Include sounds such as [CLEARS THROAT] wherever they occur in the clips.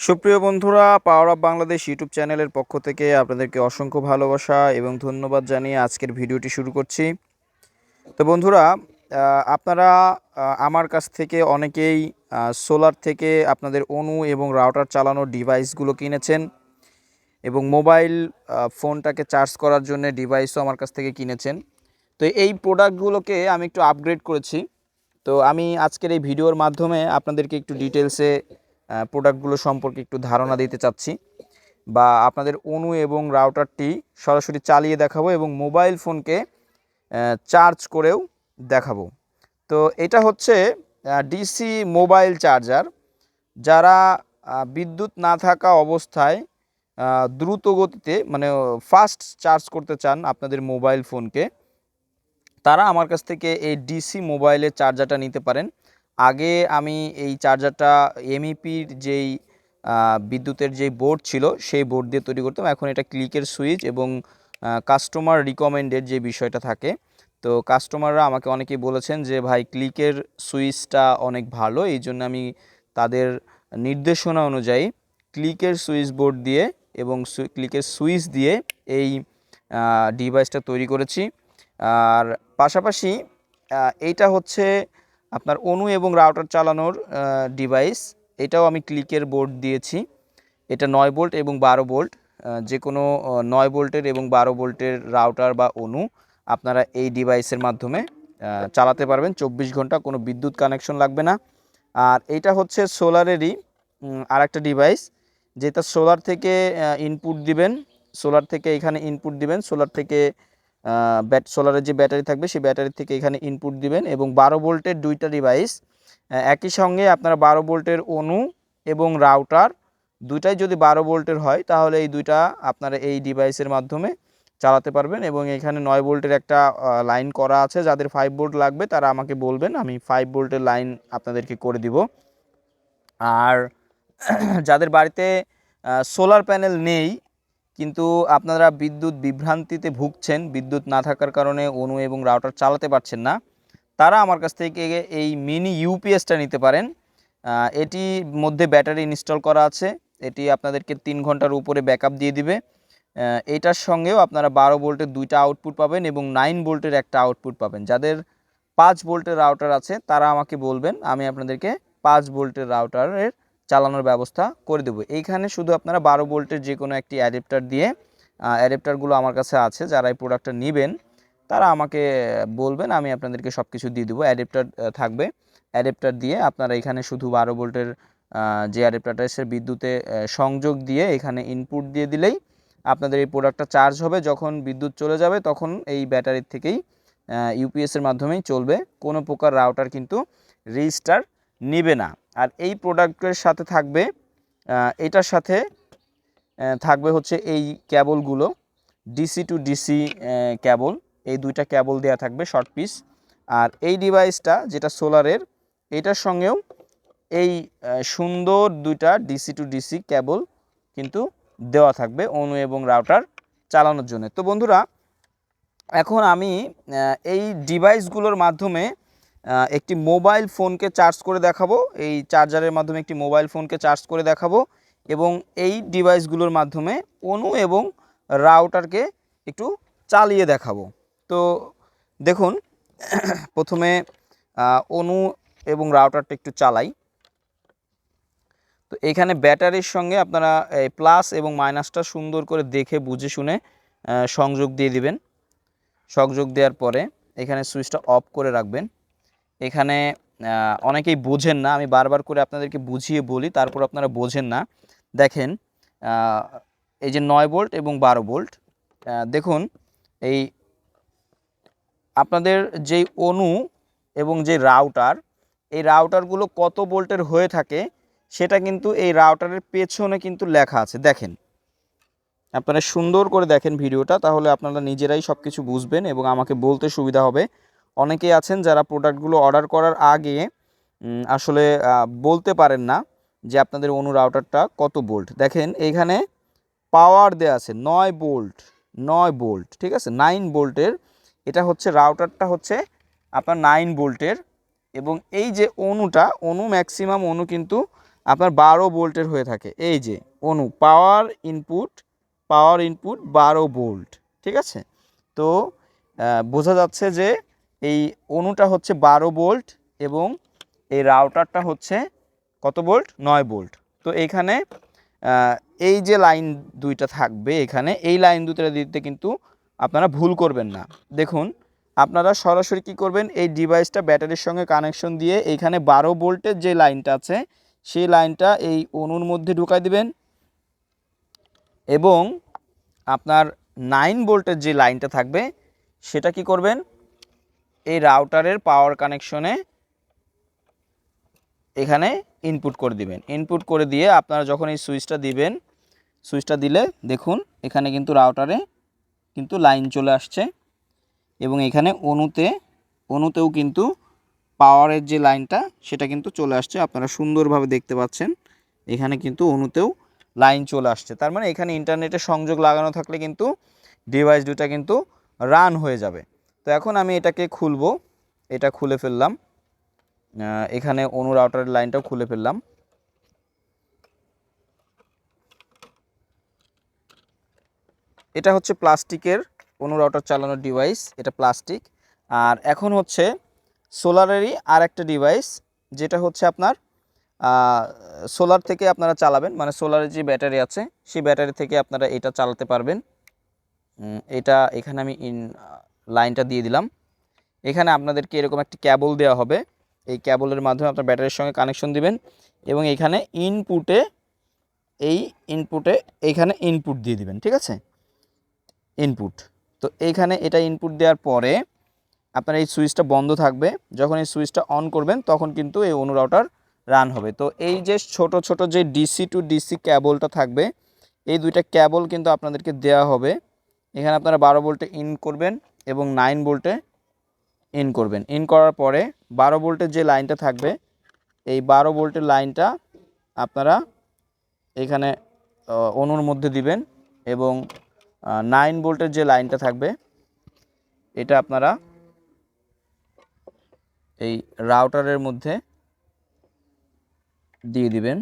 সুপ্রিয় বন্ধুরা power of Bangladesh YouTube চ্যানেলের পক্ষ থেকে আপনাদেরকে অসংখ্য ভালোবাসা এবং ধন্যবাদ জানিয়ে আজকের ভিডিওটি শুরু করছি। তো বন্ধুরা আপনারা আমার কাছ থেকে অনেকেই সোলার থেকে আপনাদের অনু এবং রাউটার চালানোর ডিভাইসগুলো কিনেছেন এবং মোবাইল ফোনটাকে চার্জ করার জন্য ডিভাইসও আমার কাছ থেকে কিনেছেন। তো এই প্রোডাক্টগুলোকে আমি একটু আপগ্রেড করেছি। তো আমি আজকের এই ভিডিওর মাধ্যমে আপনাদেরকে একটু ডিটেলসে প্রোডাক্টগুলো সম্পর্কে একটু ধারণা দিতে চাচ্ছি বা আপনাদের অনু এবং রাউটারটি সরাসরি চালিয়ে দেখাবো এবং মোবাইল ফোনকে চার্জ করেও দেখাবো। তো এটা হচ্ছে ডিসি মোবাইল চার্জার যারা বিদ্যুৎ না থাকা অবস্থায় দ্রুত গতিতে মানে ফাস্ট চার্জ করতে চান আপনাদের মোবাইল ফোনকে তারা আমার কাছ থেকে এই ডিসি মোবাইলের চার্জারটা নিতে পারেন। আগে আমি এই চার্জারটা এমইপির যেই বিদ্যুতের যেই বোর্ড ছিল, সেই বোর্ড দিয়ে তৈরি করতাম। এখন এটা ক্লিকের সুইচ এবং কাস্টমার রিকমেন্ডেড যে বিষয়টা থাকে, তো কাস্টমাররা আমাকে অনেকেই বলেছেন যে, ভাই ক্লিকের সুইচটা অনেক ভালো, এই জন্য আমি তাদের নির্দেশনা অনুযায়ী ক্লিকের সুইচ বোর্ড দিয়ে এবং ক্লিকের সুইচ দিয়ে এই ডিভাইসটা তৈরি করেছি। আর পাশাপাশি এইটা হচ্ছে আপনার অনু এবং রাউটার চালানোর ডিভাইস এটাও আমি ক্লিকের বোর্ড দিয়েছি। এটা নয় বোল্ট এবং বারো বোল্ট যে কোনো নয় বোল্টের এবং বারো বোল্টের রাউটার বা অনু আপনারা এই ডিভাইসের মাধ্যমে চালাতে পারবেন। চব্বিশ ঘণ্টা কোনো বিদ্যুৎ কানেকশন লাগবে না। আর এটা হচ্ছে সোলারেরই আর একটা ডিভাইস যেটা সোলার থেকে ইনপুট দিবেন, সোলার থেকে এখানে ইনপুট দিবেন, সোলার থেকে ব্যাট সোলারের যে ব্যাটারি থাকবে, সেই ব্যাটারি থেকে এখানে ইনপুট দিবেন এবং বারো ভোল্টের দুইটা ডিভাইস একই সঙ্গে আপনারা বারো ভোল্টের অনু এবং রাউটার দুইটাই যদি বারো ভোল্টের হয়, তাহলে এই দুইটা আপনারা এই ডিভাইসের মাধ্যমে চালাতে পারবেন এবং এখানে নয় ভোল্টের একটা লাইন করা আছে, যাদের ফাইভ ভোল্ট লাগবে, তারা আমাকে বলবেন, আমি ফাইভ ভোল্টের লাইন আপনাদেরকে করে দিব। আর [CLEARS THROAT] যাদের বাড়িতে সোলার প্যানেল নেই কিন্তু আপনারা বিদ্যুৎ বিভ্রান্তিতে ভুগছেন, বিদ্যুৎ না থাকার কারণে অনু এবং রাউটার চালাতে পারছেন না। তারা আমার কাছ থেকে এই মিনি ইউপিএসটা নিতে পারেন। এটির মধ্যে ব্যাটারি ইনস্টল করা আছে। এটি আপনাদেরকে তিন ঘণ্টার উপরে ব্যাকআপ দিয়ে দিবে। এটার সঙ্গেও আপনারা বারো ভোল্টের দুইটা আউটপুট পাবেন এবং নাইন ভোল্টের একটা আউটপুট পাবেন। যাদের পাঁচ ভোল্টের রাউটার আছে, তারা আমাকে বলবেন, আমি আপনাদেরকে পাঁচ ভোল্টের রাউটারের চালানোর ব্যবস্থা করে দেবো। এইখানে শুধু আপনারা বারো ভোল্টের যে কোনো একটি অ্যাডাপ্টার দিয়ে অ্যাডাপ্টারগুলো আমার কাছে আছে, যারা এই প্রোডাক্টটা নেবেন, তারা আমাকে বলবেন, আমি আপনাদেরকে সব কিছু দিয়ে দেবো। অ্যাডাপ্টার থাকবে। অ্যাডাপ্টার দিয়ে আপনারা এখানে শুধু বারো ভোল্টের যে অ্যাডাপ্টারটা এসে বিদ্যুতে সংযোগ দিয়ে এখানে ইনপুট দিয়ে দিলেই আপনাদের এই প্রোডাক্টটা চার্জ হবে। যখন বিদ্যুৎ চলে যাবে, তখন এই ব্যাটারির থেকেই ইউপিএসের মাধ্যমেই চলবে। কোনো প্রকার রাউটার কিন্তু রেজিস্টার নেবে না। আর এই প্রোডাক্টের সাথে থাকবে এটার সাথে থাকবে হচ্ছে এই ক্যাবলগুলো ডিসি টু ডিসি ক্যাবল। এই দুইটা ক্যাবল দেওয়া থাকবে শর্ট পিস। আর এই ডিভাইসটা যেটা সোলারের, এটার সঙ্গেও এই সুন্দর দুইটা ডিসি টু ডিসি ক্যাবল কিন্তু দেওয়া থাকবে অনু এবং রাউটার চালানোর জন্য। তো বন্ধুরা, এখন আমি এই ডিভাইসগুলোর মাধ্যমে একটি মোবাইল ফোনকে চার্জ করে দেখাবো। এই চার্জারের মাধ্যমে একটি মোবাইল ফোনকে চার্জ করে দেখাবো এবং এই ডিভাইসগুলোর মাধ্যমে অনু এবং রাউটারকে একটু চালিয়ে দেখাবো। তো দেখুন, [CLEARS THROAT] প্রথমে অনু এবং রাউটারটা একটু চালাই। তো এখানে ব্যাটারির সঙ্গে আপনারা প্লাস এবং মাইনাসটা সুন্দর করে দেখে বুঝে শুনে সংযোগ দিয়ে দিবেন। সংযোগ দেওয়ার পরে এখানে সুইচটা অফ করে রাখবেন। এখানে অনেকেই বোঝেন না। আমি বারবার করে আপনাদেরকে বুঝিয়ে বলি, তারপর আপনারা বোঝেন না। দেখেন এই যে নয় বোল্ট এবং বারো বোল্ট দেখুন, এই আপনাদের যেই অনু এবং যে রাউটার, এই রাউটারগুলো কত বোল্টের হয়ে থাকে, সেটা কিন্তু এই রাউটারের পেছনে কিন্তু লেখা আছে। দেখেন, আপনারা সুন্দর করে দেখেন ভিডিওটা, তাহলে আপনারা নিজেরাই সব কিছু বুঝবেন এবং আমাকে বলতে সুবিধা হবে। অনেকেই আছেন যারা প্রোডাক্টগুলো অর্ডার করার আগে আসলে বলতে পারেন না যে আপনাদের অনু রাউটারটা কত বোল্ট। দেখেন, এখানে পাওয়ার দেওয়া আছে নয় বোল্ট নয় বোল্ট, ঠিক আছে? নাইন বোল্টের, এটা হচ্ছে, রাউটারটা হচ্ছে আপনার নাইন বোল্টের এবং এই যে অনুটা, অনু ম্যাক্সিমাম অনু কিন্তু আপনার বারো বোল্টের হয়ে থাকে। এই যে, অনু, পাওয়ার ইনপুট পাওয়ার ইনপুট বারো বোল্ট, ঠিক আছে? তো বোঝা যাচ্ছে যে এই অনুটা হচ্ছে বারো বোল্ট এবং এই রাউটারটা হচ্ছে কত বোল্ট? নয় বোল্ট। তো এইখানে আহ, এই যে লাইন দুইটা থাকবে এখানে এই লাইন দুটো দিতে কিন্তু আপনারা ভুল করবেন না। দেখুন আপনারা সরাসরি কি করবেন? এই ডিভাইসটা ব্যাটারির সঙ্গে কানেকশন দিয়ে এইখানে বারো বোল্টের যে লাইনটা আছে সেই লাইনটা এই অনুর মধ্যে ঢুকাই দিবেন এবং আপনার নাইন বোল্টের যে লাইনটা থাকবে সেটা কি করবেন? এই রাউটারের পাওয়ার কানেকশনে এখানে ইনপুট করে দিবেন। ইনপুট করে দিয়ে আপনারা যখন এই সুইচটা দিবেন সুইচটা দিলে দেখুন, এখানে কিন্তু রাউটারে কিন্তু লাইন চলে আসছে এবং এখানে অনুতে অনুতেও কিন্তু পাওয়ারের যে লাইনটা সেটা কিন্তু চলে আসছে। আপনারা সুন্দরভাবে দেখতে পাচ্ছেন, এখানে কিন্তু অনুতেও লাইন চলে আসছে। তার মানে এখানে ইন্টারনেটের সংযোগ লাগানো থাকলে কিন্তু ডিভাইস দুটা কিন্তু রান হয়ে যাবে। তো এখন আমি এটাকে খুলবো। এটা খুলে ফেললাম। এখানে অনু রাউটারের লাইনটাও খুলে ফেললাম। এটা হচ্ছে প্লাস্টিকের অনু রাউটার চালানোর ডিভাইস এটা প্লাস্টিক। আর এখন হচ্ছে সোলারেরই আর একটা ডিভাইস যেটা হচ্ছে আপনার সোলার থেকে আপনারা চালাবেন মানে সোলারের যে ব্যাটারি আছে, সেই ব্যাটারি থেকে আপনারা এটা চালাতে পারবেন। এটা এখানে আমি ইন লাইনটা দিয়ে দিলাম। এখানে আপনাদেরকে এরকম একটি ক্যাবল দেওয়া হবে। এই ক্যাবলের মাধ্যমে আপনার ব্যাটারির সঙ্গে কানেকশন দিবেন এবং এখানে ইনপুটে এই ইনপুটে এইখানে ইনপুট দিয়ে দিবেন, ঠিক আছে? ইনপুট তো এইখানে এটা ইনপুট দেওয়ার পরে আপনার এই সুইচটা বন্ধ থাকবে। যখন এই সুইচটা অন করবেন, তখন কিন্তু এই অনু রাউটার রান হবে। তো এই যে ছোট ছোট যে ডিসি টু ডিসি ক্যাবলটা থাকবে, এই দুইটা ক্যাবল কিন্তু আপনাদেরকে দেওয়া হবে। এখানে আপনারা বারো ভোল্টে ইন করবেন। এবং নাইন ভোল্টে ইন করবেন। ইন করার পরে বারো ভোল্টের যে লাইনটা থাকবে, এই বারো ভোল্টের লাইনটা আপনারা এখানে অনুর মধ্যে দিবেন এবং নাইন ভোল্টের যে লাইনটা থাকবে, এটা আপনারা এই রাউটারের মধ্যে দিয়ে দিবেন।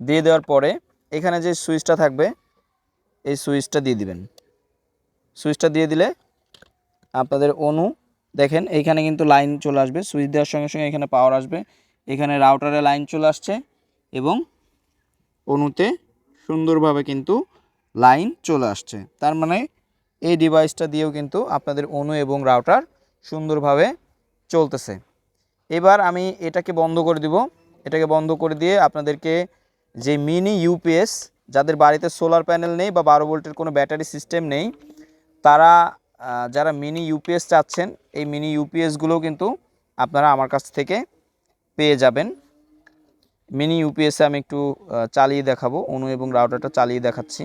দিয়ে দেওয়ার পরে এখানে যে সুইচটা থাকবে, এই সুইচটা দিয়ে দিবেন। সুইচটা দিয়ে দিলে আপনাদের অনু, দেখেন এইখানে কিন্তু লাইন চলে আসবে, সুইচ দেওয়ার সঙ্গে সঙ্গে এখানে পাওয়ার আসবে। এখানে রাউটারে লাইন চলে আসছে এবং অনুতে সুন্দরভাবে কিন্তু লাইন চলে আসছে। তার মানে এই ডিভাইসটা দিয়েও কিন্তু আপনাদের অনু এবং রাউটার সুন্দরভাবে চলতেছে। এবার আমি এটাকে বন্ধ করে দিব। এটাকে বন্ধ করে দিয়ে আপনাদেরকে যে মিনি ইউপিএস যাদের বাড়িতে সোলার প্যানেল নেই বা বারো ভোল্টের কোনো ব্যাটারি সিস্টেম নেই তারা যারা মিনি ইউপিএস চাচ্ছেন, এই মিনি ইউপিএসগুলোও কিন্তু আপনারা আমার কাছ থেকে পেয়ে যাবেন। মিনি ইউপিএসে আমি একটু চালিয়ে দেখাবো। অনু এবং রাউটারটা চালিয়ে দেখাচ্ছি।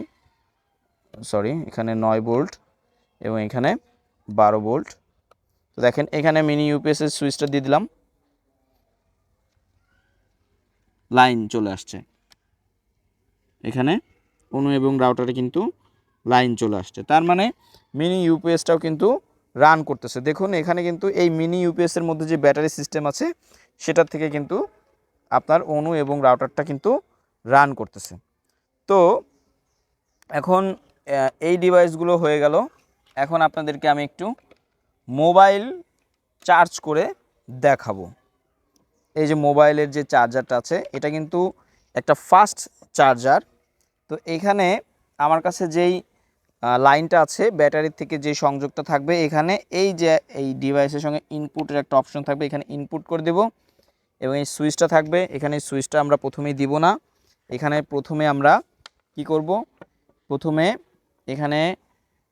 সরি এখানে নয় বোল্ট এবং এখানে বারো বোল্ট তো দেখেন, এখানে মিনি ইউপিএসের সুইচটা দিয়ে দিলাম। লাইন চলে আসছে। এখানে অনু এবং রাউটারে কিন্তু লাইন চলে আসছে। তার মানে মিনি ইউপিএসটাও কিন্তু রান করতেছে। দেখুন, এখানে কিন্তু এই মিনি ইউপিএসের মধ্যে যে ব্যাটারি সিস্টেম আছে, সেটার থেকে কিন্তু আপনার অনু এবং রাউটারটা কিন্তু রান করতেছে। তো এখন এই ডিভাইসগুলো হয়ে গেল। এখন আপনাদেরকে আমি একটু মোবাইল চার্জ করে দেখাবো। এই যে মোবাইলের যে চার্জারটা আছে, এটা কিন্তু একটা ফাস্ট চার্জার। তো এখানে আমার কাছে যেই লাইনটা আছে, ব্যাটারির থেকে যে সংযোগটা থাকবে এখানে, এই যে এই ডিভাইসের সঙ্গে ইনপুটের একটা অপশন থাকবে, এখানে ইনপুট করে দেব, এবং এই সুইচটা থাকবে, এখানে সুইচটা আমরা প্রথমেই দিব না, এখানে প্রথমে আমরা কি করব? প্রথমে এখানে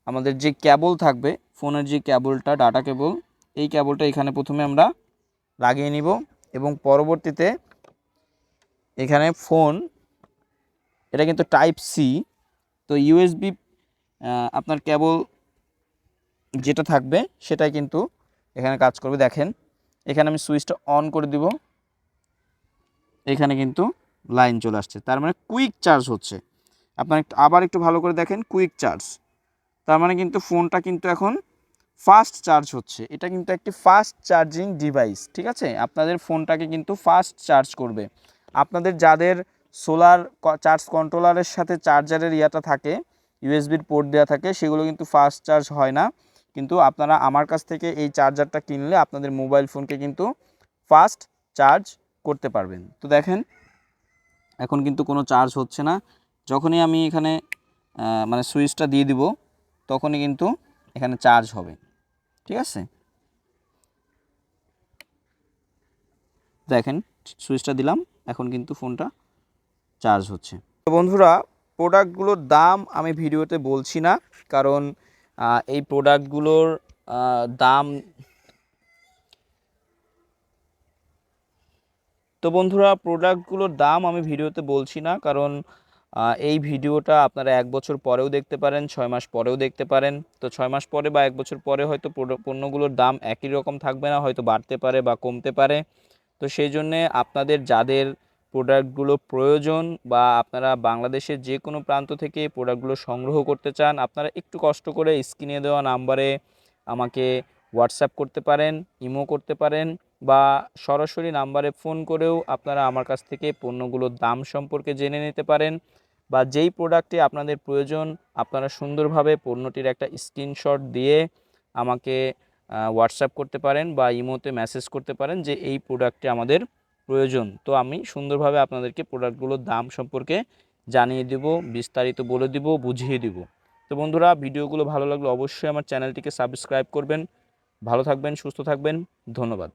আমাদের যে ক্যাবল থাকবে, ফোনের যে ক্যাবলটা ডাটা কেবল এই ক্যাবলটা এখানে প্রথমে আমরা লাগিয়ে নিব, এবং পরবর্তীতে এখানে ফোন এটা কিন্তু টাইপ সি তো ইউএসবি আপনার কেবল যেটা থাকবে সেটাই কিন্তু এখানে কাজ করবে। দেখেন, এখানে আমি সুইচটা অন করে দিব। এখানে কিন্তু লাইন চলে আসছে। তার মানে কুইক চার্জ হচ্ছে। আপনার একটু আবার একটু ভালো করে দেখেন, কুইক চার্জ। তার মানে কিন্তু ফোনটা কিন্তু এখন ফাস্ট চার্জ হচ্ছে। এটা কিন্তু একটি ফাস্ট চার্জিং ডিভাইস, ঠিক আছে? আপনাদের ফোনটাকে কিন্তু ফাস্ট চার্জ করবে। আপনাদের যাদের সোলার চার্জ কন্ট্রোলারের সাথে চার্জারের ইয়াটা থাকে ইউএসবির পোর্ট দেওয়া থাকে, সেগুলো কিন্তু ফাস্ট চার্জ হয় না। কিন্তু আপনারা আমার কাছ থেকে এই চার্জারটা কিনলে আপনাদের মোবাইল ফোনকে কিন্তু ফাস্ট চার্জ করতে পারবেন। তো দেখেন, এখন কিন্তু কোনো চার্জ হচ্ছে না। যখনই আমি এখানে মানে সুইচটা দিয়ে দিব, তখনই কিন্তু এখানে চার্জ হবে। ঠিক আছে? দেখেন সুইচটা দিলাম, এখন কিন্তু ফোনটা চার্জ হচ্ছে। বন্ধুরা প্রোডাক্টগুলোর দাম আমি ভিডিওতে বলছি না, কারণ এই প্রোডাক্টগুলোর দাম তো বন্ধুরা প্রোডাক্টগুলোর দাম আমি ভিডিওতে বলছি না, কারণ এই ভিডিওটা আপনারা এক বছর পরেও দেখতে পারেন, ছয় মাস পরেও দেখতে পারেন। তো ছয় মাস পরে বা এক বছর পরে হয়তো পণ্যগুলোর দাম একই রকম থাকবে না, হয়তো বাড়তে পারে বা কমতে পারে। তো সেই জন্যে আপনাদের যাদের প্রোডাক্টগুলো প্রয়োজন বা আপনারা বাংলাদেশের যে কোনো প্রান্ত থেকে প্রোডাক্টগুলো সংগ্রহ করতে চান, আপনারা একটু কষ্ট করে স্ক্রিনে দেওয়া নাম্বারে আমাকে হোয়াটসঅ্যাপ করতে পারেন, ইমো করতে পারেন বা সরাসরি নাম্বারে ফোন করেও আপনারা আমার কাছ থেকে পণ্যগুলোর দাম সম্পর্কে জেনে নিতে পারেন বা যেই প্রোডাক্টটি আপনাদের প্রয়োজন, আপনারা সুন্দরভাবে পণ্যটির একটা স্ক্রিনশট দিয়ে আমাকে হোয়াটসঅ্যাপ করতে পারেন বা ইমোতে মেসেজ করতে পারেন যে এই প্রোডাক্টটি আমাদের প্রয়োজন। তো আমি সুন্দরভাবে আপনাদেরকে প্রোডাক্টগুলোর দাম সম্পর্কে জানিয়ে দেব, বিস্তারিত বলে দিব, বুঝিয়ে দিব। তো বন্ধুরা, ভিডিওগুলো ভালো লাগলে অবশ্যই আমার চ্যানেলটিকে সাবস্ক্রাইব করবেন। ভালো থাকবেন, সুস্থ থাকবেন। ধন্যবাদ।